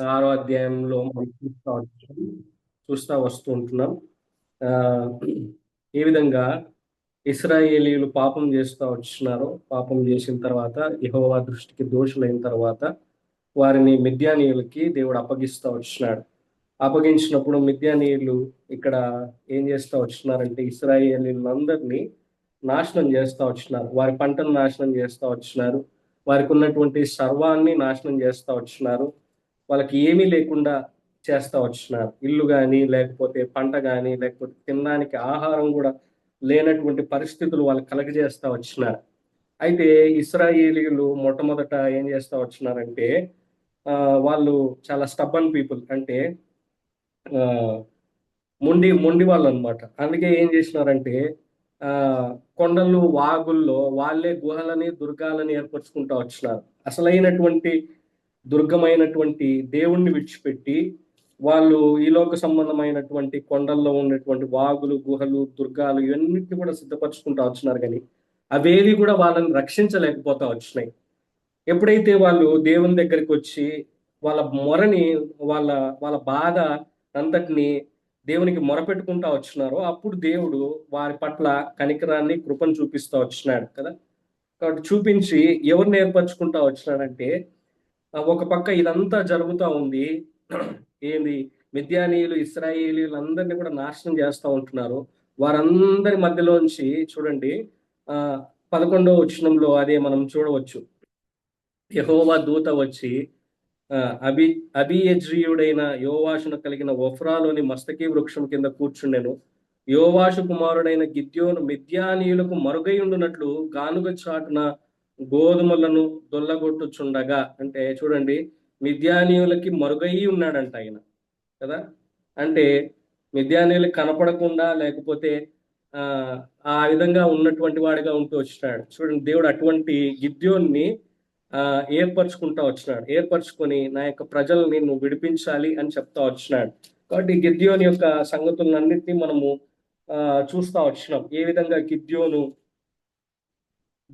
ఆరో అధ్యాయంలో మనం చూస్తా వచ్చాం చూస్తా వస్తూ ఉంటున్నాం. ఆ, ఏ విధంగా ఇస్రాయేలీలు పాపం చేస్తూ వచ్చినారో పాపం చేసిన తర్వాత యహోవా దృష్టికి దోషులైన తర్వాత వారిని మిద్యానీయులకి దేవుడు అప్పగిస్తూ వచ్చినాడు. అప్పగించినప్పుడు మిద్యానీయులు ఇక్కడ ఏం చేస్తూ వచ్చినారంటే ఇస్రాయేలీలందరినీ నాశనం చేస్తూ వచ్చినారు. వారి పంటను నాశనం చేస్తూ వచ్చినారు. వారికి ఉన్నటువంటి సర్వాన్ని నాశనం చేస్తూ వచ్చినారు. వాళ్ళకి ఏమీ లేకుండా చేస్తా వచ్చినారు. ఇల్లు కానీ లేకపోతే పంట కానీ లేకపోతే తినడానికి ఆహారం కూడా లేనటువంటి పరిస్థితులు వాళ్ళు కలగజేస్తా వచ్చినారు. అయితే ఇస్రాయేలీలు మొట్టమొదట ఏం చేస్తా వచ్చినారంటే ఆ, వాళ్ళు చాలా స్టబ్బన్ పీపుల్ అంటే ఆ, మొండి మొండి వాళ్ళు అనమాట అందుకే ఏం చేసినారంటే ఆ కొండలు వాగుల్లో వాళ్ళే గుహలని దుర్గాలని ఏర్పరచుకుంటా వచ్చినారు. అసలైనటువంటి దుర్గమైనటువంటి దేవుణ్ణి విడిచిపెట్టి వాళ్ళు ఈ లోక సంబంధమైనటువంటి కొండల్లో ఉన్నటువంటి వాగులు గుహలు దుర్గాలు ఇవన్నిటిని కూడా సిద్ధపరచుకుంటూ వచ్చినారు కానీ అవేవి కూడా వాళ్ళని రక్షించలేకపోతా వచ్చినాయి. ఎప్పుడైతే వాళ్ళు దేవుని దగ్గరికి వచ్చి వాళ్ళ మొరని వాళ్ళ వాళ్ళ బాధ అంతటిని దేవునికి మొరపెట్టుకుంటా వచ్చినారో అప్పుడు దేవుడు వారి పట్ల కనికరాన్ని కృపను చూపిస్తా వచ్చినాడు కదా. కాబట్టి చూపించి ఎవరిని ఏర్పరచుకుంటా వచ్చినాడంటే ఒక పక్క ఇదంతా జరుగుతూ ఉంది. ఏంది? మిద్యానీయులు ఇస్రాయేలీలు అందరినీ కూడా నాశనం చేస్తూ ఉంటున్నారు. వారందరి మధ్యలోంచి చూడండి ఆ పదకొండవ వచనంలో అదే మనం చూడవచ్చు. యహోవా దూత వచ్చి ఆ, అభి అభియజ్రీయుడైన యోవాషును కలిగిన ఒఫ్రాలోని మస్తకి వృక్షం కింద కూర్చుండెను. యోవాషు కుమారుడైన గిద్యోను మిద్యానీయులకు మరుగై ఉండునట్లు గానుగ చాటున గోధుమలను దొల్లగొట్టుచుండగా అంటే చూడండి మిద్యానీయులకి మరుగయి ఉన్నాడంట ఆయన కదా? అంటే మిద్యానీయులకు కనపడకుండా లేకపోతే ఆ ఆ విధంగా ఉన్నటువంటి వాడిగా ఉంటూ వచ్చినాడు. చూడండి దేవుడు అటువంటి గిద్యోన్ని ఆ ఏర్పరచుకుంటా వచ్చినాడు. ఏర్పరచుకొని నా యొక్క ప్రజల్ని నువ్వు విడిపించాలి అని చెప్తా వచ్చినాడు. కాబట్టి గిద్యోని యొక్క సంగతులన్నింటినీ మనము ఆ చూస్తా వచ్చినాం. ఏ విధంగా గిద్యోను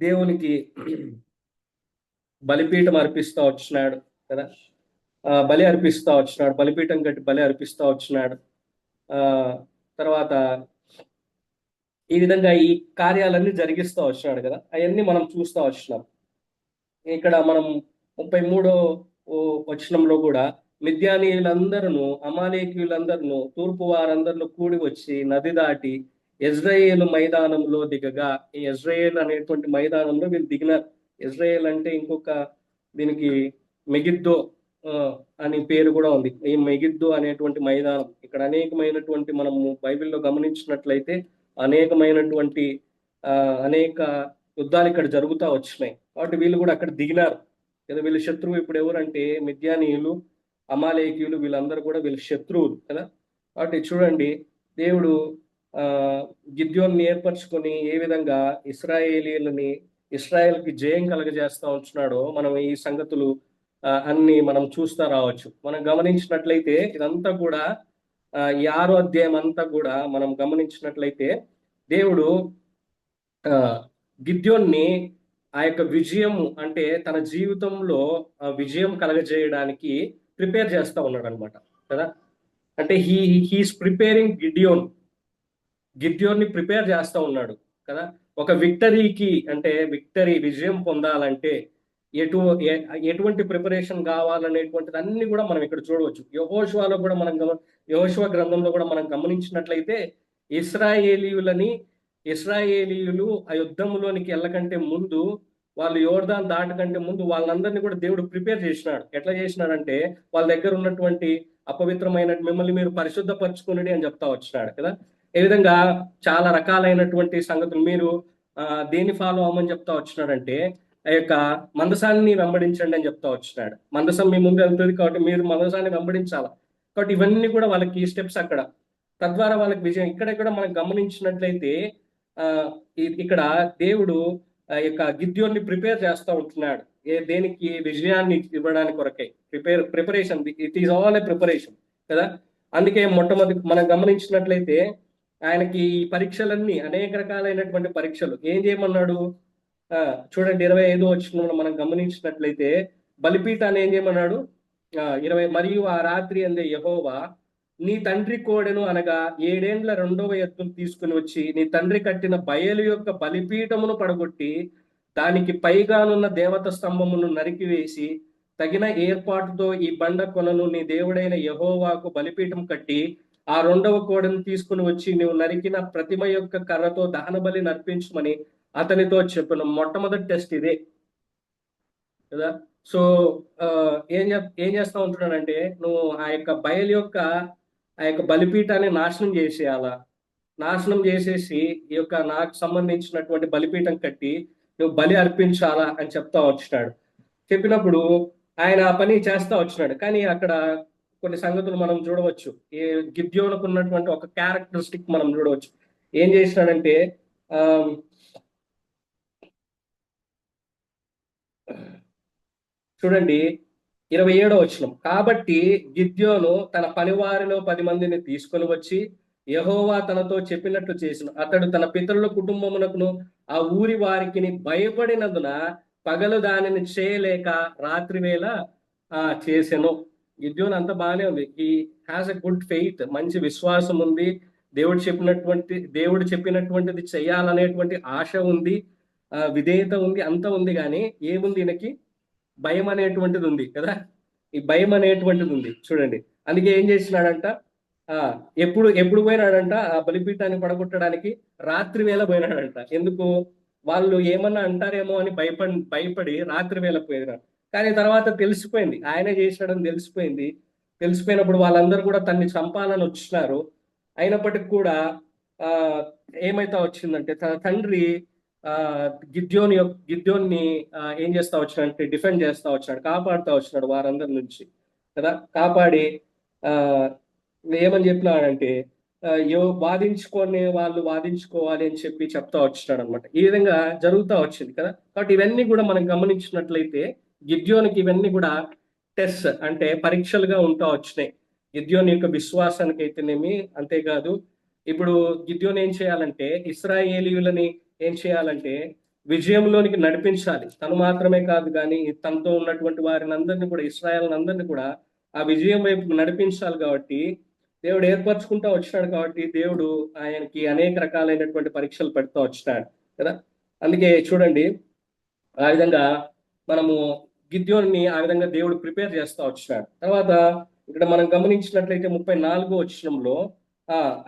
దేవునికి బలిపీఠం అర్పిస్తా వచ్చినాడు కదా. బలి అర్పిస్తా వచ్చినాడు బలిపీఠం కట్టి బలి అర్పిస్తా వచ్చినాడు. ఆ తర్వాత ఈ విధంగా ఈ కార్యాలన్నీ జరిగిస్తా వచ్చినాడు కదా. అవన్నీ మనం చూస్తా వచ్చినాం. ఇక్కడ మనం ముప్పై మూడో వచనంలో కూడా మిద్యానీయులందరూ అమాలేకీయులందరూ తూర్పు వారందరిలో కూడి వచ్చి నది దాటి ఇజ్రాయేల్ మైదానంలో దిగగా ఈ ఇజ్రాయేల్ అనేటువంటి మైదానంలో వీళ్ళు దిగినారు. ఇజ్రాయేల్ అంటే ఇంకొక దీనికి మెగిద్దో ఆ, అని పేరు కూడా ఉంది. ఈ మెగిద్దో అనేటువంటి మైదానం ఇక్కడ అనేకమైనటువంటి మనము బైబిల్లో గమనించినట్లయితే అనేకమైనటువంటి ఆ అనేక యుద్ధాలు ఇక్కడ జరుగుతూ వచ్చినాయి. కాబట్టి వీళ్ళు కూడా అక్కడ దిగినారు. కదా వీళ్ళ శత్రువు ఇప్పుడు ఎవరంటే మిద్యానీయులు అమాలేకీయులు వీళ్ళందరూ కూడా వీళ్ళ శత్రువులు కదా. కాబట్టి చూడండి దేవుడు గిద్యోన్ని ఏర్పరచుకొని ఏ విధంగా ఇస్రాయేలీలని ఇస్రాయేల్కి జయం కలగజేస్తా ఉంటున్నాడో మనం ఈ సంగతులు ఆ, అన్ని మనం చూస్తా రావచ్చు. మనం గమనించినట్లయితే ఇదంతా కూడా ఆ, ఈ ఆరో అధ్యాయం అంతా కూడా మనం గమనించినట్లయితే దేవుడు ఆ గిద్యోన్ని ఆ యొక్క విజయం అంటే తన జీవితంలో విజయం కలగజేయడానికి ప్రిపేర్ చేస్తా ఉన్నాడు అనమాట కదా? అంటే హీ హీస్ ప్రిపేరింగ్ గిడ్యోన్ గిద్యోన్ని ప్రిపేర్ చేస్తా ఉన్నాడు కదా? ఒక విక్టరీకి అంటే విక్టరీ విజయం పొందాలంటే ఎటు ఎటువంటి ప్రిపరేషన్ కావాలనేటువంటిది అన్ని కూడా మనం ఇక్కడ చూడవచ్చు. యహోషువాలో కూడా మనం గమ యహోషువ గ్రంథంలో కూడా మనం గమనించినట్లయితే ఇస్రాయేలీయులని ఇస్రాయేలీయులు ఆ యుద్ధంలోనికి వెళ్ళకంటే ముందు వాళ్ళు యోర్దాన్ దాటకంటే ముందు వాళ్ళందరినీ కూడా దేవుడు ప్రిపేర్ చేసినాడు. ఎట్లా చేసినాడంటే వాళ్ళ దగ్గర ఉన్నటువంటి అపవిత్రమైన మిమ్మల్ని మీరు పరిశుద్ధపరచుకుని అని చెప్తా వచ్చినాడు కదా? ఈ విధంగా చాలా రకాలైనటువంటి సంగతులు మీరు ఆ, దేన్ని ఫాలో అవ్వమని చెప్తా వచ్చినాడంటే ఆ యొక్క మందసాన్ని వెంబడించండి అని చెప్తా వచ్చినాడు. మందసం మీ ముందు వెళ్తుంది కాబట్టి మీరు మందసాన్ని వెంబడించాలి? కాబట్టి ఇవన్నీ కూడా వాళ్ళకి స్టెప్స్ అక్కడ. తద్వారా వాళ్ళకి విజయం. ఇక్కడ కూడా మనం గమనించినట్లయితే ఆ ఇక్కడ దేవుడు ఆ యొక్క గిద్యోన్ని ప్రిపేర్ చేస్తూ ఉంటున్నాడు. ఏ దేనికి? విజయాన్ని ఇవ్వడానికి కొరకై. Prepare preparation. It is all a preparation కదా? అందుకే మొట్టమొదటి మనం గమనించినట్లయితే ఆయనకి ఈ పరీక్షలన్నీ అనేక రకాలైనటువంటి పరీక్షలు. ఏం చేయమన్నాడు? ఆ చూడండి ఇరవై ఐదో వచ్చిన మనం గమనించినట్లయితే బలిపీఠాన్ని ఏం చేయమన్నాడు? ఆ, ఇరవై మరియు ఆ రాత్రి అందే యహోవా నీ తండ్రి కోడెను అనగా ఏడేండ్ల రెండవ ఎత్తును తీసుకుని వచ్చి నీ తండ్రి కట్టిన బయలు యొక్క బలిపీఠమును పడగొట్టి దానికి పైగానున్న దేవత స్తంభమును నరికివేసి తగిన ఏర్పాటుతో ఈ బండ కొనను నీ దేవుడైన యహోవాకు బలిపీఠం కట్టి ఆ రెండవ కోడను తీసుకుని వచ్చి నీవు నరికిన ప్రతిమ యొక్క కర్రతో దహన బలి నర్పించమని అతనితో చెప్పిన మొట్టమొదటి టెస్ట్ ఇదే. కదా? సో ఆ, ఏం ఏం చేస్తా ఉంటున్నాడంటే నువ్వు ఆ యొక్క బయలు యొక్క ఆ యొక్క బలిపీఠాన్ని నాశనం చేసేయాలా? నాశనం చేసేసి ఈ యొక్క నాకు సంబంధించినటువంటి బలిపీఠం కట్టి నువ్వు బలి అర్పించాలా అని చెప్తా వచ్చినాడు. చెప్పినప్పుడు ఆయన ఆ పని చేస్తా వచ్చినాడు. కానీ అక్కడ కొన్ని సంగతులు మనం చూడవచ్చు. ఏ గిద్యోనకు ఉన్నటువంటి ఒక క్యారెక్టరిస్టిక్ మనం చూడవచ్చు. ఏం చేసినాడంటే ఆ చూడండి ఇరవై ఏడో వచనం. కాబట్టి గిద్యోను తన పనివారిలో పది మందిని తీసుకొని వచ్చి యహోవా తనతో చెప్పినట్లు చేసిన అతడు తన పితరుల కుటుంబమునకును ఆ ఊరి వారికి భయపడినందున పగలు దానిని చేయలేక రాత్రి వేళ ఆ చేసెను. గిద్యోన్ అంత బాగానే ఉంది. ఈ హ్యాస్ ఎ గుడ్ ఫెయిత్ మంచి విశ్వాసం ఉంది. దేవుడు చెప్పినటువంటి దేవుడు చెప్పినటువంటిది చేయాలనేటువంటి ఆశ ఉంది ఆ విధేయత ఉంది అంత ఉంది కానీ ఏముంది ఈయనకి? భయం అనేటువంటిది ఉంది కదా? ఈ భయం అనేటువంటిది ఉంది. చూడండి. అందుకే ఏం చేసినాడంట? ఆ ఎప్పుడు ఎప్పుడు పోయినాడంట? ఆ బలిపీఠాన్ని పడగొట్టడానికి రాత్రి వేళ పోయినాడంట. ఎందుకు? వాళ్ళు ఏమన్నా అంటారేమో అని భయపడి భయపడి రాత్రి వేళ పోయినాడు కానీ తర్వాత తెలిసిపోయింది. ఆయనే చేశాడని తెలిసిపోయింది. తెలిసిపోయినప్పుడు వాళ్ళందరూ కూడా తన్ని చంపాలని వచ్చినారు. అయినప్పటికీ కూడా ఆ ఏమైతా వచ్చిందంటే తన తండ్రి ఆ గిద్యోని యొక్క గిద్యోన్ని ఏం చేస్తా వచ్చినంటే డిఫెండ్ చేస్తా వచ్చినాడు కాపాడుతా వచ్చినాడు వారందరి నుంచి. కదా? కాపాడి ఆ ఏమని చెప్పినాడంటే యో వాదించుకొని వాళ్ళు వాదించుకోవాలి అని చెప్పి చెప్తా వచ్చినాడు అనమాట ఈ విధంగా జరుగుతా వచ్చింది కదా? కాబట్టి ఇవన్నీ కూడా మనం గమనించినట్లయితే గిద్యోనికి ఇవన్నీ కూడా టెస్ట్ అంటే పరీక్షలుగా ఉంటా వచ్చినాయి. గిద్యోని యొక్క విశ్వాసానికి అయితేనేమి అంతేకాదు. ఇప్పుడు గిద్యోని ఏం చేయాలంటే ఇస్రాయేలీయులని ఏం చేయాలంటే విజయంలోనికి నడిపించాలి. తను మాత్రమే కాదు కానీ తనతో ఉన్నటువంటి వారిని అందరినీ కూడా ఇస్రాయల్ అందరినీ కూడా ఆ విజయం వైపు నడిపించాలి కాబట్టి దేవుడు ఏర్పరచుకుంటా వచ్చినాడు కాబట్టి దేవుడు ఆయనకి అనేక రకాలైనటువంటి పరీక్షలు పెడుతూ వచ్చినాడు కదా? అందుకే చూడండి ఆ విధంగా మనము గిద్యోన్ని ఆ విధంగా దేవుడు ప్రిపేర్ చేస్తూ వచ్చినాడు. తర్వాత ఇక్కడ మనం గమనించినట్లయితే ముప్పై నాలుగో వచ్చినంలో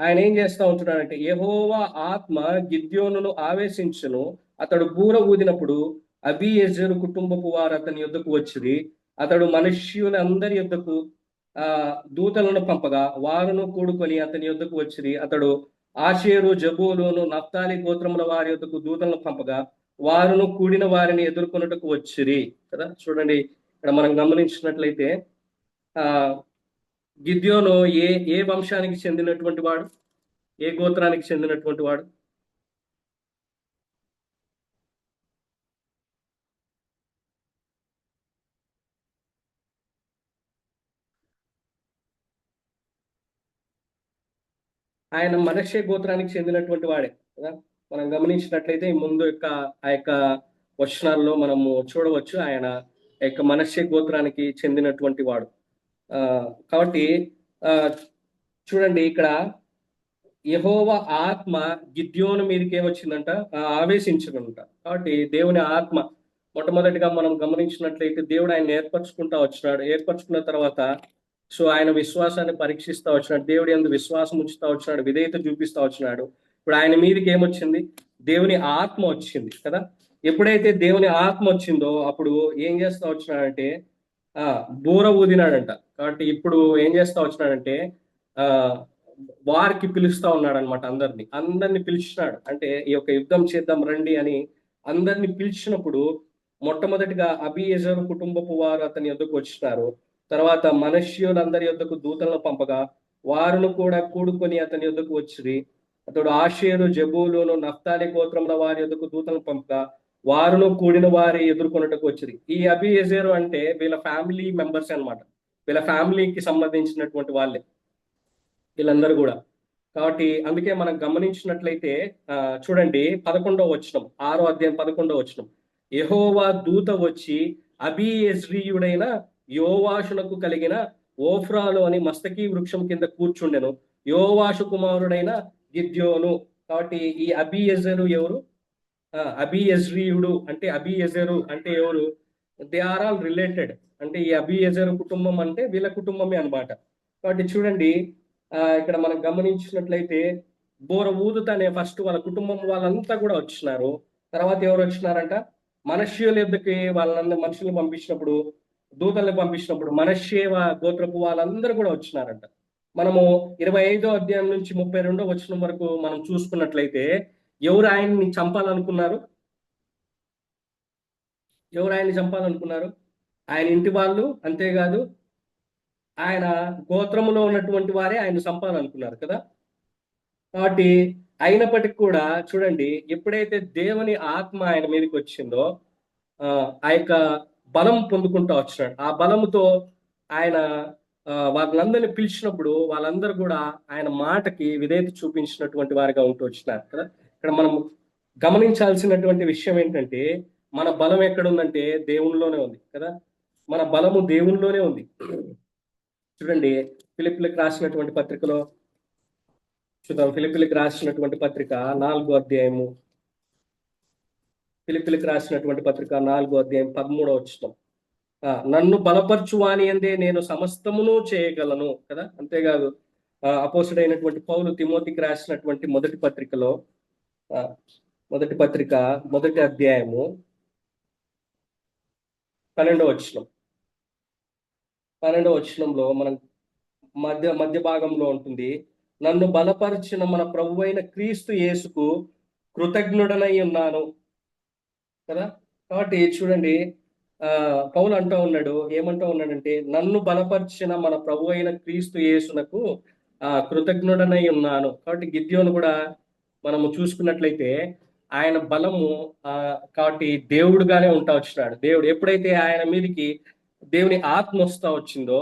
ఆయన ఏం చేస్తా ఉంటున్నాడంటే యెహోవా ఆత్మ గిద్యోనును ఆవేశించును అతడు బూర ఊదినప్పుడు అబియజరు కుటుంబపు వారు అతని యుద్ధకు వచ్చిరి అతడు మనుష్యులందరి యుద్ధకు ఆ దూతలను పంపగా వారును కూడుకొని అతని యుద్ధకు వచ్చిరి అతడు ఆషేరు జబూలును నఫ్తాలి గోత్రముల వారి యుద్ధకు దూతలను పంపగా వారును కూడిన వారిని ఎదుర్కొనుటకు వచ్చిరి. కదా? చూడండి ఇక్కడ మనం గమనించినట్లయితే ఆ గిద్యోను ఏ ఏ వంశానికి చెందినటువంటి వాడు? ఏ గోత్రానికి చెందినటువంటి వాడు? ఆయన మనక్షే గోత్రానికి చెందినటువంటి వాడే. కదా? మనం గమనించినట్లయితే ముందు యొక్క ఆ యొక్క వచనాల్లో మనము చూడవచ్చు ఆయన యొక్క మనస్య గోత్రానికి చెందినటువంటి వాడు. ఆ కాబట్టి ఆ చూడండి ఇక్కడ యహోవ ఆత్మ గిద్యోను మీదకి ఏమొచ్చిందంట ఆ, కాబట్టి దేవుని ఆత్మ మొట్టమొదటిగా మనం గమనించినట్లయితే దేవుడు ఆయన ఏర్పరచుకుంటా వచ్చినాడు. ఏర్పరచుకున్న తర్వాత సో ఆయన విశ్వాసాన్ని పరీక్షిస్తూ వచ్చినాడు. దేవుడి అందు విశ్వాసం ఉంచుతా వచ్చినాడు. విధేయత చూపిస్తా వచ్చినాడు. ఇప్పుడు ఆయన మీదకి ఏమొచ్చింది దేవుని ఆత్మ వచ్చింది కదా? ఎప్పుడైతే దేవుని ఆత్మ వచ్చిందో అప్పుడు ఏం చేస్తా వచ్చినాడంటే ఆ బూర ఊదినాడంట. కాబట్టి ఇప్పుడు ఏం చేస్తా వచ్చినాడంటే ఆ వారికి పిలుస్తా ఉన్నాడు అనమాట అందరిని. అందరిని పిలిచినాడు. అంటే ఈ యొక్క యుద్ధం చేద్దాం రండి అని అందరిని పిలిచినప్పుడు మొట్టమొదటిగా అబియజరు కుటుంబపు వారు అతని యొద్దకు వచ్చినారు. తర్వాత మనుష్యులందరి యొద్దకు దూతలను పంపగా వారును కూడా కూడుకొని అతని యొద్దకు వచ్చి అతడు ఆషేరు జబూలును నఫ్తాలి గోత్రముల వారి ఎదుకు దూతలను పంపగా వారును కూడిన వారి ఎదుర్కొన్నట్టుకు వచ్చింది ఈ అబియజేరు అంటే వీళ్ళ ఫ్యామిలీ మెంబర్స్ అన్నమాట. వీళ్ళ ఫ్యామిలీకి సంబంధించినటువంటి వాళ్ళే. వీళ్ళందరూ కూడా. కాబట్టి అందుకే మనం గమనించినట్లయితే చూడండి పదకొండవ వచనం ఆరో అధ్యాయం పదకొండవ వచనం. యహోవా దూత వచ్చి అబియజ్రీయుడైన యోవాషునకు కలిగిన ఓఫ్రాలు అని మస్తకి వృక్షం కింద కూర్చుండెను. యోవాషు కుమారుడైన గిద్యోను కాబట్టి ఈ అబియజరు ఎవరు? అబియజ్రీయుడు అంటే అబియజరు అంటే ఎవరు? దే ఆర్ ఆల్ రిలేటెడ్ అంటే ఈ అబియజరు కుటుంబం అంటే వీళ్ళ కుటుంబమే అన్నమాట. కాబట్టి చూడండి ఇక్కడ మనం గమనించినట్లయితే బోర ఊదుతానే ఫస్ట్ వాళ్ళ కుటుంబం వాళ్ళంతా కూడా వచ్చినారు. తర్వాత ఎవరు వచ్చినారంట? మనష్యుల యొద్దకి వాళ్ళందరూ మనుషులు పంపించినప్పుడు దూతల్ని పంపించినప్పుడు మనష్యేవ గోత్రపు వాళ్ళందరూ కూడా వచ్చినారంట. మనము ఇరవై ఐదో అధ్యాయం నుంచి ముప్పై రెండో వచ్చిన వరకు మనం చూసుకున్నట్లయితే ఎవరు ఆయన్ని చంపాలనుకున్నారు? ఎవరు ఆయన్ని చంపాలనుకున్నారు? ఆయన ఇంటి వాళ్ళు అంతేకాదు ఆయన గోత్రములో ఉన్నటువంటి వారే ఆయన చంపాలనుకున్నారు కదా? కాబట్టి అయినప్పటికీ కూడా చూడండి ఎప్పుడైతే దేవుని ఆత్మ ఆయన మీదకి వచ్చిందో ఆ యొక్క బలం పొందుకుంటూ వచ్చినాడు. ఆ బలముతో ఆయన వాళ్ళందరినీ పిలిచినప్పుడు వాళ్ళందరూ కూడా ఆయన మాటకి విధేయత చూపించినటువంటి వారిగా ఉంటూ వచ్చినారు కదా. ఇక్కడ మనం గమనించాల్సినటువంటి విషయం ఏంటంటే మన బలం ఎక్కడుందంటే దేవునిలోనే ఉంది కదా. మన బలము దేవునిలోనే ఉంది. చూడండి ఫిలిపిలకు రాసినటువంటి పత్రికలో చూద్దాం ఫిలిపిలకు రాసినటువంటి పత్రిక నాలుగో అధ్యాయము. ఫిలిపిలకు రాసినటువంటి పత్రిక నాలుగో అధ్యాయం పదమూడవ వచ్చినాం నన్ను బలపరచువాని అందే నేను సమస్తమును చేయగలను కదా? అంతేకాదు అపోసుడైనటువంటి పౌలు తిమోతికి రాసినటువంటి మొదటి పత్రికలో మొదటి పత్రిక మొదటి అధ్యాయము పన్నెండో వచనం. పన్నెండో వచనంలో మనం మధ్య మధ్య భాగంలో ఉంటుంది నన్ను బలపరిచిన మన ప్రభు అయిన క్రీస్తు యేసుకు కృతజ్ఞుడనై ఉన్నాను కదా? కాబట్టి చూడండి పౌలు అంటూ ఉన్నాడు ఏమంటూ ఉన్నాడంటే నన్ను బలపరిచిన మన ప్రభు అయిన క్రీస్తు యేసునకు ఆ కృతజ్ఞుడనై ఉన్నాను. కాబట్టి గిద్యోను కూడా మనము చూసుకున్నట్లయితే ఆయన బలము ఆ కాబట్టి దేవుడుగానే ఉంటా వచ్చినాడు. దేవుడు ఎప్పుడైతే ఆయన మీదకి దేవుని ఆత్మ వస్తా వచ్చిందో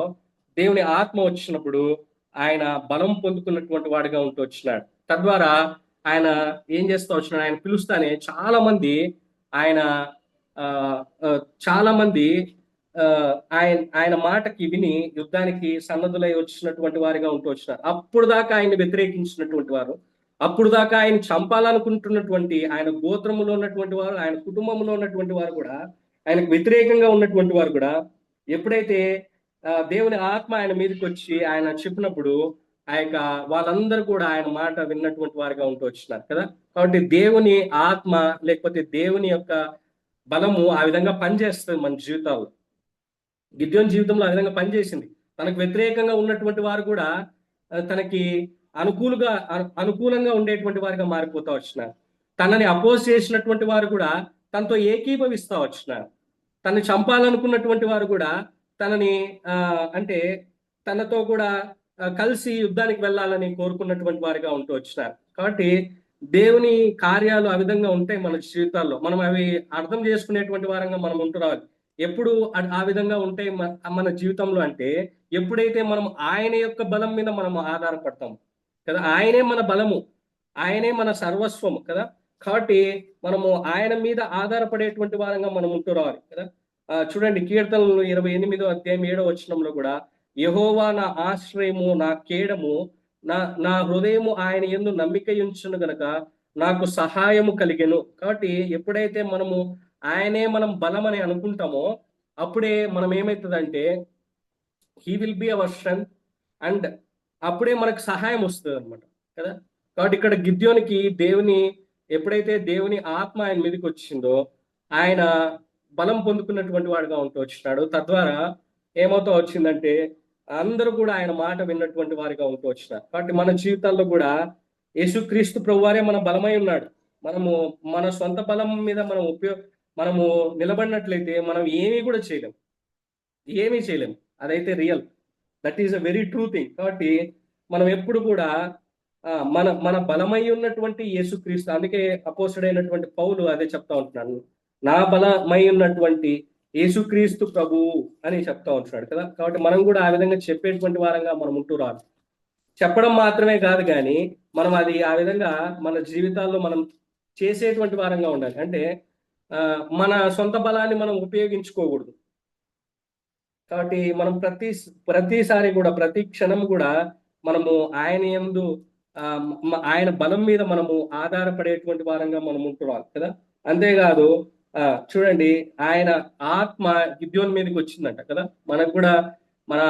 దేవుని ఆత్మ వచ్చినప్పుడు ఆయన బలం పొందుకున్నటువంటి వాడిగా ఉంటూ వచ్చినాడు. తద్వారా ఆయన ఏం చేస్తా వచ్చినాడు ఆయన పిలుస్తానే చాలా మంది ఆయన చాలా మంది ఆ, ఆయన ఆయన మాటకి విని యుద్ధానికి సన్నద్ధులై వచ్చినటువంటి వారిగా ఉంటూ వచ్చినారు. అప్పుడు దాకా ఆయన వ్యతిరేకించినటువంటి వారు అప్పుడు దాకా ఆయన చంపాలనుకుంటున్నటువంటి ఆయన గోత్రములో ఉన్నటువంటి వారు ఆయన కుటుంబంలో ఉన్నటువంటి వారు కూడా ఆయనకు వ్యతిరేకంగా ఉన్నటువంటి వారు కూడా ఎప్పుడైతే ఆ, దేవుని ఆత్మ ఆయన మీదకి వచ్చి ఆయన చెప్పినప్పుడు ఆ యొక్క వాళ్ళందరూ కూడా ఆయన మాట విన్నటువంటి వారిగా ఉంటూ వచ్చినారు కదా. కాబట్టి దేవుని ఆత్మ లేకపోతే దేవుని యొక్క బలము ఆ విధంగా పనిచేస్తుంది మన జీవితాల్లో. గిద్యోన్ జీవితంలో ఆ విధంగా పనిచేసింది. తనకు వ్యతిరేకంగా ఉన్నటువంటి వారు కూడా తనకి అనుకూలుగా అనుకూలంగా ఉండేటువంటి వారిగా మారిపోతా వచ్చిన తనని అపోజ్ చేసినటువంటి వారు కూడా తనతో ఏకీభవిస్తా వచ్చిన తనని చంపాలనుకున్నటువంటి వారు కూడా తనని ఆ అంటే తనతో కూడా కలిసి యుద్ధానికి వెళ్ళాలని కోరుకున్నటువంటి వారిగా ఉంటూ వచ్చినారు కాబట్టి దేవుని కార్యాలు ఆ విధంగా ఉంటాయి మన జీవితాల్లో. మనం అవి అర్థం చేసుకునేటువంటి వారంగా మనం ఉంటున్నాం రావాలి. ఎప్పుడు ఆ- విధంగా ఉంటాయి మన మన జీవితంలో అంటే ఎప్పుడైతే మనం ఆయన యొక్క బలం మీద మనం ఆధారపడతాం కదా ఆయనే మన బలము ఆయనే మన సర్వస్వము కదా కాబట్టి మనము ఆయన మీద ఆధారపడేటువంటి వారంగా మనం ఉంటూ రావాలి కదా. చూడండి కీర్తనలు ఇరవై ఎనిమిదో అధ్యాయం ఏడో వచనంలో కూడా యహోవా నా ఆశ్రయము నా కేడము నా నా హృదయము ఆయన ఎందు నమ్మిక ఉంచును గనక నాకు సహాయము కలిగెను. కాబట్టి ఎప్పుడైతే మనము ఆయనే మనం బలం అని అనుకుంటామో అప్పుడే మనం ఏమవుతుందంటే he will be our strength and అప్పుడే మనకు సహాయం వస్తుంది అనమాట కదా? కాబట్టి ఇక్కడ గిద్యోనికి దేవుని ఎప్పుడైతే దేవుని ఆత్మ ఆయన మీదకి వచ్చిందో ఆయన బలం పొందుకున్నటువంటి వాడుగా ఉంటూ వచ్చినాడు. తద్వారా ఏమవుతా వచ్చిందంటే అందరూ కూడా ఆయన మాట విన్నటువంటి వారిగా ఉంటూ వచ్చినారు. కాబట్టి మన జీవితాల్లో కూడా యేసుక్రీస్తు ప్రభువారే మన బలమై ఉన్నాడు. మనము మన సొంత బలం మీద మనం ఉపయోగ మనము నిలబడినట్లయితే మనం ఏమీ కూడా చేయలేము ఏమీ చేయలేము అదైతే real. That is a very true thing. కాబట్టి మనం ఎప్పుడు కూడా మన మన బలమై ఉన్నటువంటి యేసుక్రీస్తు అందుకే అపోసడైనటువంటి పౌలు అదే చెప్తా ఉంటున్నాను నా బలమై ఉన్నటువంటి యేసుక్రీస్తు ప్రభువు అని చెప్తా ఉంటున్నాడు కదా. కాబట్టి మనం కూడా ఆ విధంగా చెప్పేటువంటి వారంగా మనం ఉంటూ రాదు. చెప్పడం మాత్రమే కాదు కానీ మనం అది ఆ విధంగా మన జీవితాల్లో మనం చేసేటువంటి వారంగా ఉండాలి. అంటే ఆ, మన సొంత బలాన్ని మనం ఉపయోగించుకోకూడదు. కాబట్టి మనం ప్రతి ప్రతిసారి కూడా ప్రతి క్షణం కూడా మనము ఆయన యందు ఆ, ఆయన బలం మీద మనము ఆధారపడేటువంటి వారంగా మనం ఉంటున్నాం కదా. అంతేకాదు చూడండి ఆయన ఆత్మ గిద్యోన్ మీదకి వచ్చిందంట కదా. మనకు కూడా మన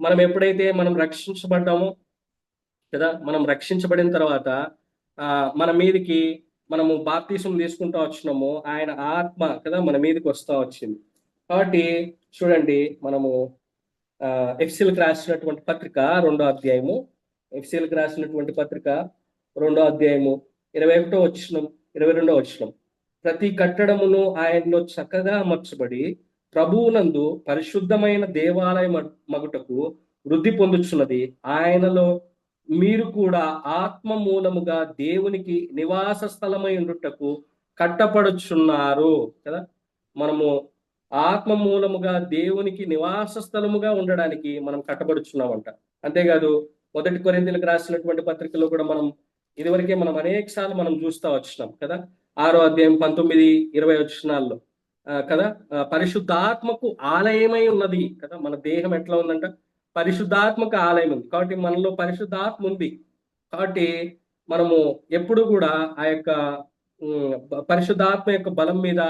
మనం ఎప్పుడైతే మనం రక్షించబడ్డామో కదా మనం రక్షించబడిన తర్వాత ఆ మన మీదకి మనము బాప్తీసం తీసుకుంటా వచ్చినాము ఆయన ఆత్మ కదా మన మీదకి వస్తా వచ్చింది. కాబట్టి చూడండి మనము ఎఫ్సిల్కి రాసినటువంటి పత్రిక రెండో అధ్యాయము ఎఫ్సిల్కి రాసినటువంటి పత్రిక రెండో అధ్యాయము ఇరవై ఒకటో వచ్చినం ఇరవై రెండో వచ్చినం ప్రతి కట్టడమును ఆయనలో చక్కగా అమర్చబడి ప్రభువునందు పరిశుద్ధమైన దేవాలయ మగుటకు వృద్ధి పొందుచున్నది. ఆయనలో మీరు కూడా ఆత్మ మూలముగా దేవునికి నివాస స్థలమై ఉండుటకు కట్టపడుచున్నారు కదా. మనము ఆత్మ మూలముగా దేవునికి నివాస స్థలముగా ఉండడానికి మనం కట్టబడుచున్నామంట. అంతేకాదు మొదటి కొరిందులకు రాసినటువంటి పత్రికలో కూడా మనం ఇదివరకే మనం అనేక సార్లు మనం చూస్తా వచ్చినాం కదా. ఆరో అధ్యాయం పంతొమ్మిది ఇరవై వచ్చినాల్లో కదా? పరిశుద్ధాత్మకు ఆలయమై ఉన్నది. కదా? మన దేహం ఎట్లా ఉందంట? పరిశుద్ధాత్మక ఆలయం ఉంది. కాబట్టి మనలో పరిశుద్ధాత్మ ఉంది. కాబట్టి మనము ఎప్పుడు కూడా ఆ యొక్క పరిశుద్ధాత్మ యొక్క బలం మీద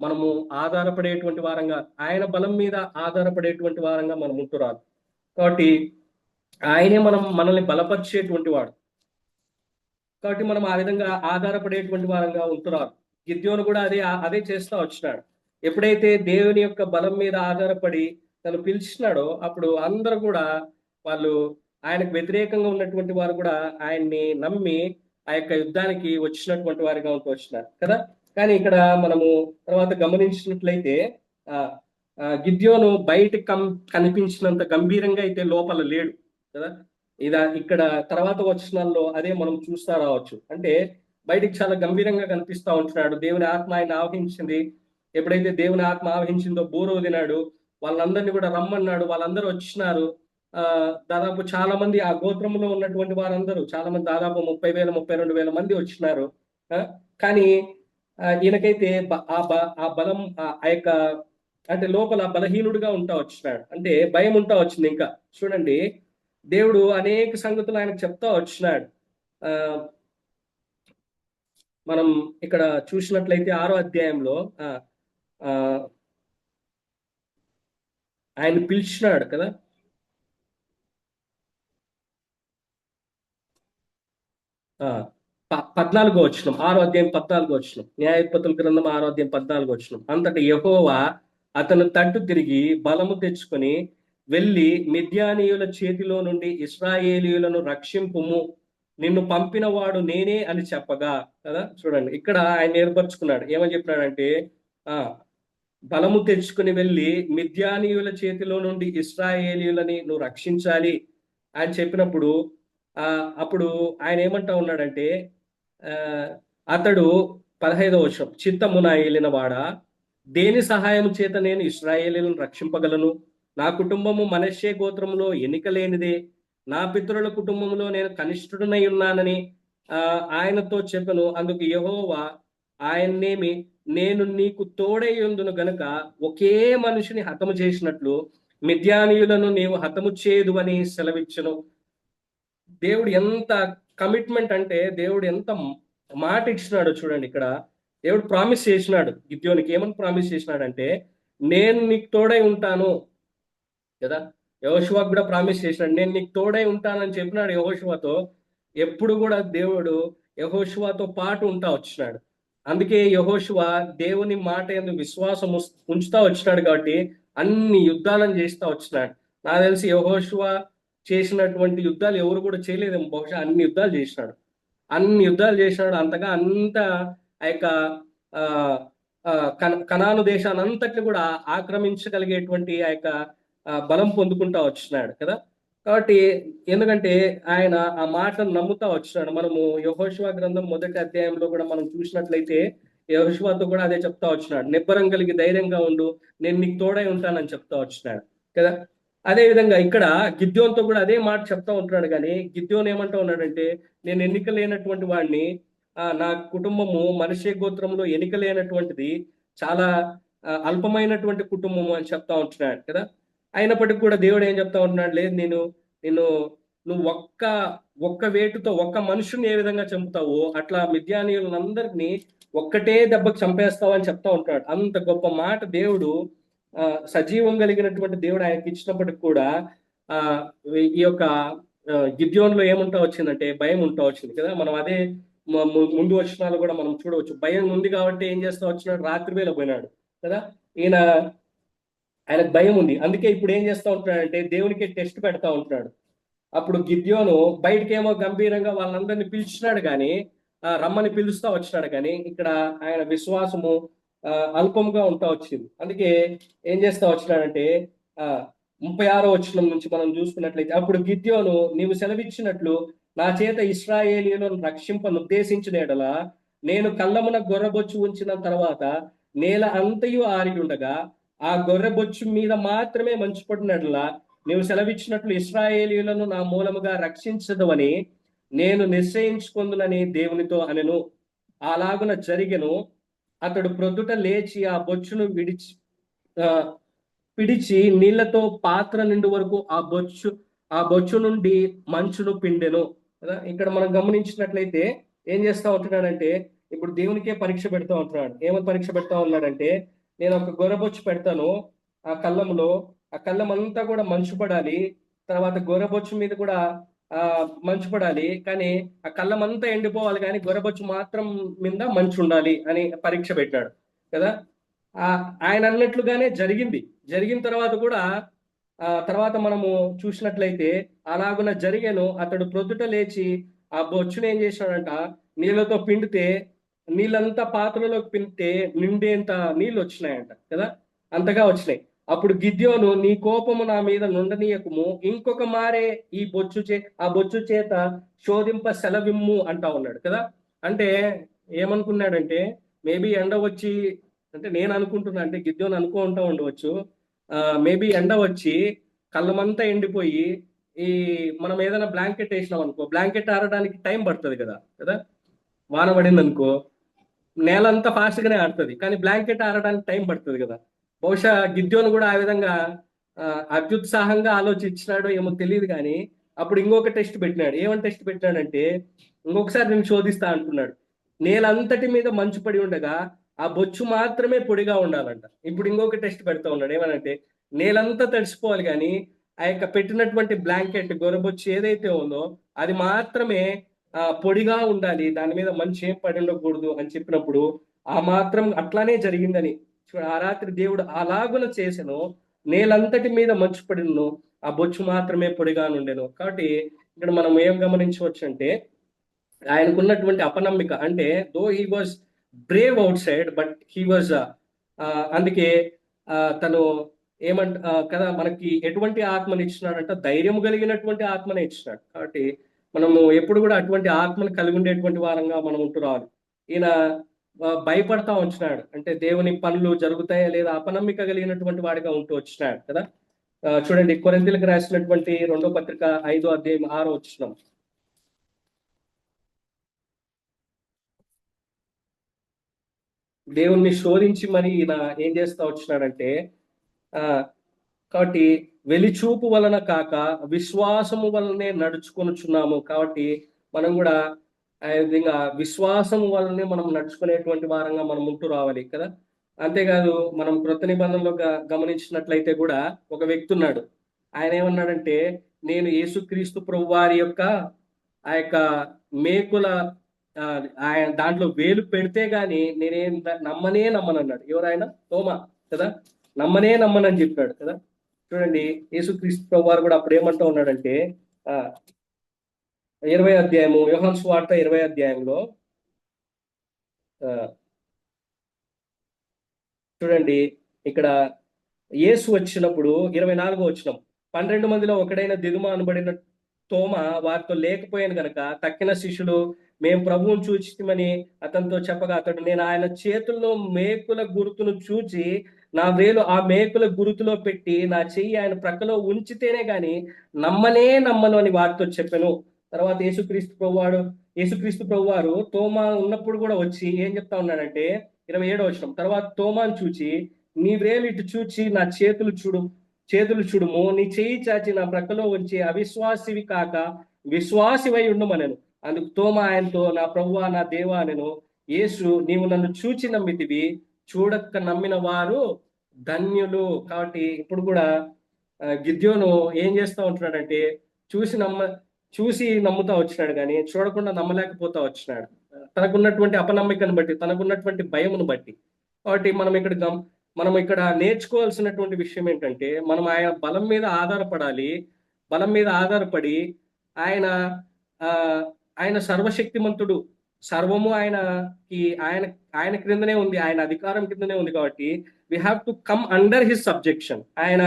మనము ఆధారపడేటువంటి వారంగా ఆయన బలం మీద ఆధారపడేటువంటి వారంగా మనం ఉంటురాదు కాబట్టి ఆయనే మనం మనల్ని బలపరిచేటువంటి వాడు. కాబట్టి మనం ఆ విధంగా ఆధారపడేటువంటి వారంగా ఉంటున్నారు గిద్యోను కూడా అదే అదే చేస్తా వచ్చినాడు. ఎప్పుడైతే దేవుని యొక్క బలం మీద ఆధారపడి తను పిలిచినాడో అప్పుడు అందరూ కూడా వాళ్ళు ఆయనకు వ్యతిరేకంగా ఉన్నటువంటి వారు కూడా ఆయన్ని నమ్మి ఆ యొక్క యుద్ధానికి వచ్చినటువంటి వారిగా ఉంటూ వచ్చినారు కదా? కానీ ఇక్కడ మనము తర్వాత గమనించినట్లయితే ఆ గిద్యోను బయట కం కనిపించినంత గంభీరంగా అయితే లోపల లేడు కదా? ఇదా ఇక్కడ తర్వాత వచనాల్లో అదే మనం చూస్తా రావచ్చు. అంటే బయటికి చాలా గంభీరంగా కనిపిస్తా ఉంటున్నాడు. దేవుని ఆత్మ ఆయన ఆవహించింది. ఎప్పుడైతే దేవుని ఆత్మ ఆవహించిందో బోరు వదినాడు వాళ్ళందరినీ కూడా రమ్మన్నాడు. వాళ్ళందరూ వచ్చినారు. ఆ దాదాపు చాలా మంది ఆ గోత్రంలో ఉన్నటువంటి వారందరూ చాలా మంది దాదాపు ముప్పై వేల ముప్పై రెండు వేల మంది వచ్చినారు. ఆ, కానీ ఆ, ఈయనకైతే ఆ బ- ఆ బలం ఆ ఆ యొక్క అంటే లోపల బలహీనుడిగా ఉంటా వచ్చినాడు. అంటే భయం ఉంటా వచ్చింది ఇంకా. చూడండి దేవుడు అనేక సంగతులు ఆయనకు చెప్తా వచ్చినాడు. ఆ మనం ఇక్కడ చూసినట్లయితే ఆరో అధ్యాయంలో ఆ ఆయన పిలిచినాడు కదా. ఆ ప- పద్నాలుగో వచ్చిన ఆరో అధ్యాయం పద్నాలుగో వచ్చిన న్యాయపతుల గ్రంథం ఆరో అధ్యాయం పద్నాలుగో వచ్చిన అంతటి యహోవా అతను తట్టు తిరిగి బలము తెచ్చుకొని వెళ్ళి మిద్యానీయుల చేతిలో నుండి ఇస్రాయేలీయులను రక్షింపుము. నిన్ను పంపినవాడు నేనే అని చెప్పగా కదా? చూడండి ఇక్కడ ఆయన ఏర్పరచుకున్నాడు ఏమని చెప్పినాడంటే ఆ బలము తెచ్చుకుని వెళ్ళి మిద్యానీయుల చేతిలో నుండి ఇస్రాయేలీయులని నువ్వు రక్షించాలి అని చెప్పినప్పుడు ఆ అప్పుడు ఆయన ఏమంటా ఉన్నాడంటే ఆ అతడు పదహైదవ వర్షం చిత్తమున ఏలిన వాడా దేని సహాయం చేత నేను ఇస్రాయేలీలను రక్షింపగలను? నా కుటుంబము మనష్యే గోత్రంలో ఎన్నిక లేనిదే నా పితరుల కుటుంబంలో నేను కనిష్ఠుడనై ఉన్నానని ఆయనతో చెప్పను. అందుకు యహోవా ఆయన్నేమి నేను నీకు తోడై ఉందును గనుక ఒకే మనిషిని హతము చేసినట్లు మిద్యానీయులను నీవు హతము చేయదు అని సెలవిచ్చను. దేవుడు ఎంత కమిట్మెంట్ అంటే దేవుడు ఎంత మాట ఇచ్చినాడో చూడండి ఇక్కడ. దేవుడు ప్రామిస్ చేసినాడు. గిద్యోనికి ఏమని ప్రామిస్ చేసినాడంటే నేను నీకు తోడై ఉంటాను. కదా? యహోశివాకు కూడా ప్రామిస్ చేసినాడు. నేను నీకు తోడై ఉంటానని చెప్పినాడు యహోశివాతో ఎప్పుడు కూడా దేవుడు యహోశివాతో పాటు ఉంటా వచ్చినాడు. అందుకే యహోశివ దేవుని మాట ఎందుకు విశ్వాసం ఉంచుతా వచ్చినాడు కాబట్టి అన్ని యుద్ధాలను చేస్తా వచ్చినాడు. నాకు తెలిసి యహోశివ చేసినటువంటి యుద్ధాలు ఎవరు కూడా చేయలేదేమో. బహుశా అన్ని యుద్ధాలు చేసినాడు. అన్ని యుద్ధాలు చేసినాడు. అంతగా అంత ఆ యొక్క ఆ, కన- కనాను దేశాన్ని అంతట్లు కూడా ఆక్రమించగలిగేటువంటి ఆ యొక్క బలం పొందుకుంటా వచ్చినాడు కదా. కాబట్టి ఎందుకంటే ఆయన ఆ మాటను నమ్ముతా వచ్చినాడు. మనము యహోశివా గ్రంథం మొదటి అధ్యాయంలో కూడా మనం చూసినట్లయితే యహోశివాతో కూడా అదే చెప్తా వచ్చినాడు. నిబ్బరం కలిగి ధైర్యంగా ఉండు నేను నీకు తోడై ఉంటానని చెప్తా వచ్చినాడు. కదా. అదే విధంగా ఇక్కడ గిద్యోన్తో కూడా అదే మాట చెప్తా ఉంటున్నాడు కానీ గిద్యోన్ ఏమంటా ఉన్నాడంటే నేను ఎన్నిక లేనటువంటి వాడిని ఆ, నా కుటుంబము మనిషి గోత్రంలో ఎన్నిక లేనటువంటిది చాలా అల్పమైనటువంటి కుటుంబము అని చెప్తా ఉంటున్నాడు కదా. అయినప్పటికీ కూడా దేవుడు ఏం చెప్తా ఉంటున్నాడు? లేదు నేను నేను నువ్వు ఒక్క ఒక్క వేటుతో ఒక్క మనుషుని ఏ విధంగా చంపుతావో అట్లా మిద్యానీయులందరినీ ఒక్కటే దెబ్బకు చంపేస్తావు అని చెప్తా ఉంటాడు. అంత గొప్ప మాట దేవుడు ఆ, సజీవం కలిగినటువంటి దేవుడు ఆయనకి ఇచ్చినప్పటికి కూడా ఆ ఈ యొక్క గిద్యోన్లో ఏముంటా వచ్చిందంటే భయం ఉంటా వచ్చింది కదా? మనం అదే ముందు వచ్చినాలు కూడా మనం చూడవచ్చు. భయం ఉంది కాబట్టి ఏం చేస్తా వచ్చినాడు? రాత్రి వేళ పోయినాడు కదా? ఈయన ఆయనకు భయం ఉంది. అందుకే ఇప్పుడు ఏం చేస్తా ఉంటున్నాడంటే దేవునికి టెస్ట్ పెడతా ఉంటున్నాడు. అప్పుడు గిద్యోను బయటకేమో గంభీరంగా వాళ్ళందరినీ పిలిచినాడు కానీ ఆ, రమ్మని పిలుస్తా వచ్చినాడు కానీ ఇక్కడ ఆయన విశ్వాసము ఆ, అల్పంగా ఉంటా వచ్చింది. అందుకే ఏం చేస్తా వచ్చినాడంటే ఆ ముప్పై ఆరో వచ్చిన నుంచి మనం చూసుకున్నట్లయితే అప్పుడు గిద్యోను నీవు సెలవిచ్చినట్లు నా చేత ఇస్రాయేలీలను రక్షింపను ఉద్దేశించిన ఎడల నేను కళ్ళమున గొర్రబొచ్చు ఉంచిన తర్వాత నేల అంతయు ఆరి ఉండగా ఆ గొర్రె బొచ్చు మీద మాత్రమే మంచు పడినట్లా నీవు సెలవిచ్చినట్లు ఇస్రాయేలీలను నా మూలముగా రక్షించదవని నేను నిశ్చయించుకుందునని దేవునితో అనెను. అలాగున జరిగెను. అతడు ప్రొద్దుట లేచి ఆ బొచ్చును విడిచి ఆ, పిడిచి నీళ్ళతో పాత్ర నిండు వరకు ఆ బొచ్చు ఆ బొచ్చు నుండి మంచును పిండెను. కదా ఇక్కడ మనం గమనించినట్లయితే ఏం చేస్తా ఉంటున్నాడంటే ఇప్పుడు దేవునికే పరీక్ష పెడతా ఉంటున్నాడు. ఏమని పరీక్ష పెడతా ఉన్నాడంటే నేను ఒక గొర్రబొచ్చు పెడతాను ఆ కళ్ళంలో ఆ కళ్ళం అంతా కూడా మంచు పడాలి. తర్వాత గొర్రబొచ్చు మీద కూడా ఆ మంచు పడాలి. కానీ ఆ కళ్ళం అంతా ఎండిపోవాలి కానీ గొర్రబొచ్చు మాత్రం మీద మంచు ఉండాలి అని పరీక్ష పెట్టాడు. కదా? ఆ ఆయన అన్నట్లుగానే జరిగింది. జరిగిన తర్వాత కూడా ఆ తర్వాత మనము చూసినట్లయితే అలాగున జరిగాను. అతడు ప్రొద్దుట లేచి ఆ బొచ్చును ఏం చేశాడంట నీళ్ళతో పిండితే నీళ్ళంతా పాత్రలోకి పింటే నిండేంత నీళ్ళు వచ్చినాయంట కదా? అంతగా వచ్చినాయి. అప్పుడు గిద్యోను నీ కోపము నా మీద నుండనీయకము. ఇంకొక మారే ఈ బొచ్చు చే ఆ బొచ్చు చేత శోధింప సెలవిమ్ము అంటా ఉన్నాడు కదా? అంటే ఏమనుకున్నాడంటే మేబీ ఎండ వచ్చి అంటే నేను అనుకుంటున్నా అంటే గిద్యోను అనుకుంటా ఉండవచ్చు. మేబీ ఎండ వచ్చి కళ్ళమంతా ఎండిపోయి ఈ మనం ఏదైనా బ్లాంకెట్ వేసినాం అనుకో బ్లాంకెట్ ఆరడానికి టైం పడుతుంది కదా కదా? వాన పడింది అనుకో నేల అంతా ఫాస్ట్గానే ఆడుతుంది. కానీ బ్లాంకెట్ ఆడడానికి టైం పడుతుంది కదా. బహుశా గిద్యోను కూడా ఆ విధంగా ఆ, అత్యుత్సాహంగా ఆలోచించినాడో ఏమో తెలియదు కానీ అప్పుడు ఇంకొక టెస్ట్ పెట్టినాడు. ఏమని టెస్ట్ పెట్టినాడంటే ఇంకొకసారి నేను శోధిస్తా అంటున్నాడు. నేలంతటి మీద మంచు పడి ఉండగా ఆ బొచ్చు మాత్రమే పొడిగా ఉండాలంట. ఇప్పుడు ఇంకొక టెస్ట్ పెడతా ఉన్నాడు. ఏమనంటే నేలంతా తడిసిపోవాలి కానీ ఆ యొక్క పెట్టినటువంటి బ్లాంకెట్ గొరబొచ్చు ఏదైతే ఉందో అది మాత్రమే పొడిగా ఉండాలి. దాని మీద మంచి ఏం పడి ఉండకూడదు అని చెప్పినప్పుడు ఆ మాత్రం అట్లానే జరిగిందని. చూడు, ఆ రాత్రి దేవుడు అలాగున చేసెను. నేలంతటి మీద మంచు పడిను ఆ బొచ్చు మాత్రమే పొడిగా నుండెను. కాబట్టి ఇక్కడ మనం ఏం గమనించవచ్చు అంటే ఆయనకున్నటువంటి అపనమ్మిక అంటే though he was brave outside but he was అందుకే ఆ, తను ఏమంట కదా మనకి ఎటువంటి ఆత్మని ఇచ్చినాడంటే? ధైర్యం కలిగినటువంటి ఆత్మని ఇచ్చినాడు. కాబట్టి మనము ఎప్పుడు కూడా అటువంటి ఆత్మను కలిగి ఉండేటువంటి వారంగా మనం ఉంటూ రావాలి ఈయన భయపడతా వచ్చినాడు. అంటే దేవుని పనులు జరుగుతాయా లేదా అపనమ్మిక కలిగినటువంటి వాడిగా ఉంటూ వచ్చినాడు కదా. చూడండి కొరింతలకు రాసినటువంటి రెండో పత్రిక ఐదో అధ్యాయం ఆరో వచ్చినాం దేవుణ్ణి శోధించి మరి ఈయన ఏం చేస్తా వచ్చినాడంటే ఆ కాబట్టి వెలిచూపు వలన కాక విశ్వాసము వలనే నడుచుకొనుచున్నాము. కాబట్టి మనం కూడా ఆ విధంగా విశ్వాసము వలనే మనం నడుచుకునేటువంటి వారంగా మనం ఉంటూ రావాలి కదా. అంతేకాదు మనం కృత నిబంధనలో గమనించినట్లయితే కూడా ఒక వ్యక్తి ఉన్నాడు. ఆయన ఏమన్నాడంటే నేను యేసుక్రీస్తు ప్రభు వారి యొక్క ఆ యొక్క మేకుల ఆయన దాంట్లో వేలు పెడితే గాని నేనేం నమ్మనే నమ్మనన్నాడు. ఎవరాయన తోమా కదా? నమ్మనే నమ్మనని చెప్పాడు కదా. చూడండి యేసుక్రీస్తు ప్రభు వారు కూడా అప్పుడు ఏమంటూ ఉన్నాడంటే ఆ ఇరవై అధ్యాయము యోహాన్స్ వార్త ఇరవై అధ్యాయంలో ఆ, చూడండి ఇక్కడ యేసు వచ్చినప్పుడు ఇరవై నాలుగో వచ్చినం పన్నెండు మందిలో ఒకడైన దిగుమ అనబడిన తోమ వారితో లేకపోయాను గనక తక్కిన శిష్యులు మేము ప్రభువును చూచిమని అతనితో చెప్పగా అతడు నేను ఆయన చేతుల్లో మేకుల గుర్తును చూచి నా వేలు ఆ మేకుల గురుతులో పెట్టి నా చెయ్యి ఆయన ప్రక్కలో ఉంచితేనే గాని నమ్మనే నమ్మను అని వారితో చెప్పాను. తర్వాత యేసుక్రీస్తు ప్రభువాడు యేసుక్రీస్తు ప్రభువారు తోమా ఉన్నప్పుడు కూడా వచ్చి ఏం చెప్తా ఉన్నాడంటే ఇరవై ఏడో వచ్చిన తర్వాత తోమాను చూచి నీ వేలు ఇటు చూచి నా చేతులు చూడు చేతులు చూడుము నీ చేయి చాచి నా ప్రక్కలో ఉంచి అవిశ్వాసివి కాక విశ్వాసివై ఉండమనను. అందుకు తోమా ఆయనతో నా ప్రభువా నా దేవా అనను యేసు నీవు నన్ను చూచి నమ్మితివి చూడక నమ్మిన వారు ధన్యులు. కాబట్టి ఇప్పుడు కూడా గిద్యోను ఏం చేస్తా ఉంటున్నాడంటే చూసి నమ్మ చూసి నమ్ముతా వచ్చినాడు కానీ చూడకుండా నమ్మలేకపోతా వచ్చినాడు. తనకున్నటువంటి అపనమ్మికను బట్టి తనకున్నటువంటి భయమును బట్టి. కాబట్టి మనం ఇక్కడ గమ్ మనం ఇక్కడ నేర్చుకోవాల్సినటువంటి విషయం ఏంటంటే మనం ఆయన బలం మీద ఆధారపడాలి. బలం మీద ఆధారపడి ఆయన ఆ ఆయన సర్వశక్తిమంతుడు సర్వము ఆయనకి ఆయన ఆయన క్రిందనే ఉంది ఆయన అధికారం కిందనే ఉంది కాబట్టి we have to come under his subjection ఆయన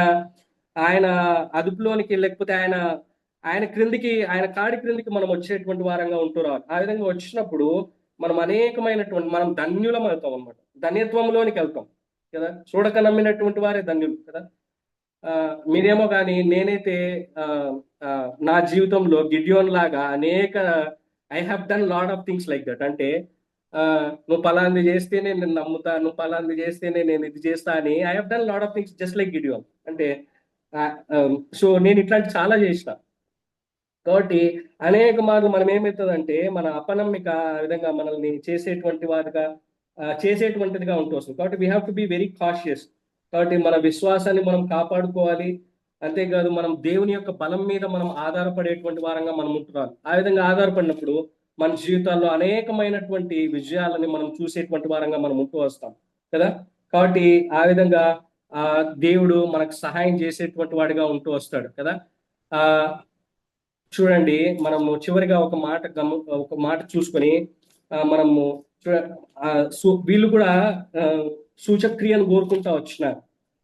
ఆయన అదుపులోనికి లేకపోతే ఆయన ఆయన క్రిందికి ఆయన కాడి క్రిందికి మనం వచ్చేటువంటి వారంగా ఉంటూ ఆ విధంగా వచ్చినప్పుడు మనం అనేకమైనటువంటి మనం ధన్యులం అవుతాం అనమాట ధన్యత్వంలోనికి వెళ్తాం. కదా? చూడక నమ్మినటువంటి వారే ధన్యులు కదా? ఆ, మీరేమో కానీ నేనైతే ఆ, నా జీవితంలో గిడ్యోన్ లాగా అనేక I have done lot of things like that అంటే ఆ, నువ్వు పలాంది చేస్తేనే నేను నమ్ముతా నువ్వు పలాంది చేస్తేనే నేను ఇది చేస్తా అని I have done lot of things just like Gideon అంటే సో um, నేను ఇట్లాంటి చాలా చేసిన. కాబట్టి అనేక మార్లు మనం ఏమవుతుందంటే మన అపనమ్మిక ఆ విధంగా మనల్ని చేసేటువంటి వారిగా చేసేటువంటిదిగా ఉంటూ వస్తుంది. కాబట్టి we have to be very cautious కాబట్టి మన విశ్వాసాన్ని మనం కాపాడుకోవాలి. అంతేకాదు మనం దేవుని యొక్క బలం మీద మనం ఆధారపడేటువంటి వారంగా మనం ఉంటున్నాం. ఆ విధంగా ఆధారపడినప్పుడు మన జీవితాల్లో అనేకమైనటువంటి విజయాలని మనం చూసేటువంటి వారంగా మనం ఉంటూ వస్తాం కదా? కాబట్టి ఆ విధంగా ఆ దేవుడు మనకు సహాయం చేసేటువంటి వాడిగా ఉంటూ వస్తాడు కదా? ఆ చూడండి మనము చివరిగా ఒక మాట గమ ఒక మాట చూసుకొని మనము చూడ- ఆ, వీళ్ళు కూడా సూచక్రియను కోరుకుంటా వచ్చినారు.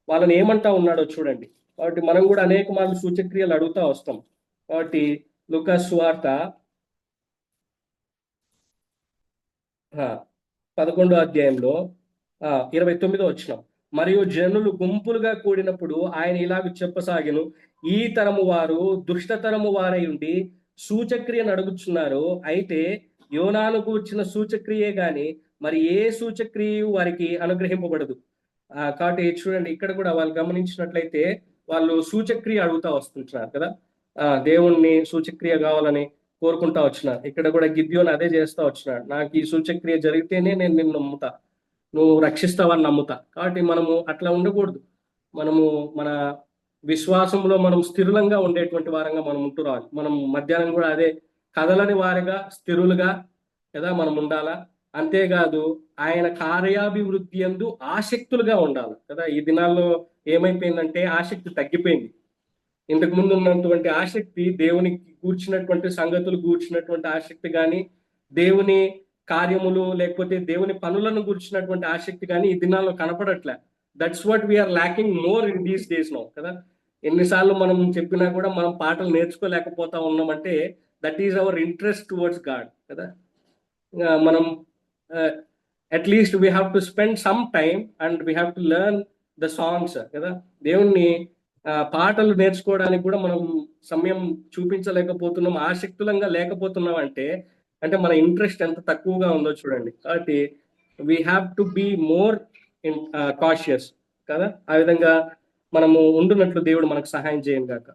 వాళ్ళని ఏమంటా ఉన్నాడో చూడండి. కాబట్టి మనం కూడా అనేక మార్లు సూచక్రియలు అడుగుతా వస్తాం. కాబట్టి లుకాస్ సువార్త పదకొండో అధ్యాయంలో ఆ, ఇరవై తొమ్మిదో వచ్చినాం మరియు జనులు గుంపులుగా కూడినప్పుడు ఆయన ఇలాగ చెప్పసాగిను ఈ తరము వారు దుష్టతరము వారై ఉండి సూచక్రియను అడుగుచున్నారు. అయితే యోనాను కూర్చిన సూచక్రియే గాని మరి ఏ సూచక్రియ వారికి అనుగ్రహింపబడదు. కాబట్టి చూడండి ఇక్కడ కూడా వాళ్ళు గమనించినట్లయితే వాళ్ళు సూచక్రియ అడుగుతా వస్తుంటున్నారు కదా? ఆ దేవుణ్ణి సూచక్రియ కావాలని కోరుకుంటా వచ్చినారు. ఇక్కడ కూడా గిద్యోని అదే చేస్తా వచ్చినాడు. నాకు ఈ సూచక్రియ జరిగితేనే నేను నిన్ను నమ్ముతా. నువ్వు రక్షిస్తావని నమ్ముతా. కాబట్టి మనము అట్లా ఉండకూడదు. మనము మన విశ్వాసంలో మనం స్థిరులంగా ఉండేటువంటి వారంగా మనం ఉంటూ రావాలి. మనం మధ్యాహ్నం కూడా అదే కదలని వారిగా స్థిరులుగా కదా మనం ఉండాలా? అంతేకాదు ఆయన కార్యాభివృద్ధి ఎందు ఆసక్తులుగా ఉండాలి కదా. ఈ దినాల్లో ఏమైపోయిందంటే ఆసక్తి తగ్గిపోయింది. ఇంతకు ముందు ఉన్నటువంటి ఆసక్తి దేవునికి కూర్చున్నటువంటి సంగతులు కూర్చున్నటువంటి ఆసక్తి కానీ దేవుని కార్యములు లేకపోతే దేవుని పనులను కూర్చున్నటువంటి ఆసక్తి కానీ ఈ దినాల్లో కనపడట్లే. That's what we're lacking more in these days no కదా. ఎన్నిసార్లు మనం చెప్పినా కూడా మనం పాటలు నేర్చుకోలేకపోతా ఉన్నామంటే that is our interest towards God కదా. మనం at least we have to spend some time and we have to learn the songs కదా? దేవుణ్ణి పాటలు నేర్చుకోవడానికి కూడా మనం సమయం చూపించలేకపోతున్నాం ఆసక్తులంగా లేకపోతున్నాం అంటే అంటే మన ఇంట్రెస్ట్ ఎంత తక్కువగా ఉందో చూడండి. కాబట్టి we have to be more in cautious కదా? ఆ విధంగా మనము ఉండున్నట్లు దేవుడు మనకు సహాయం చేయను కాక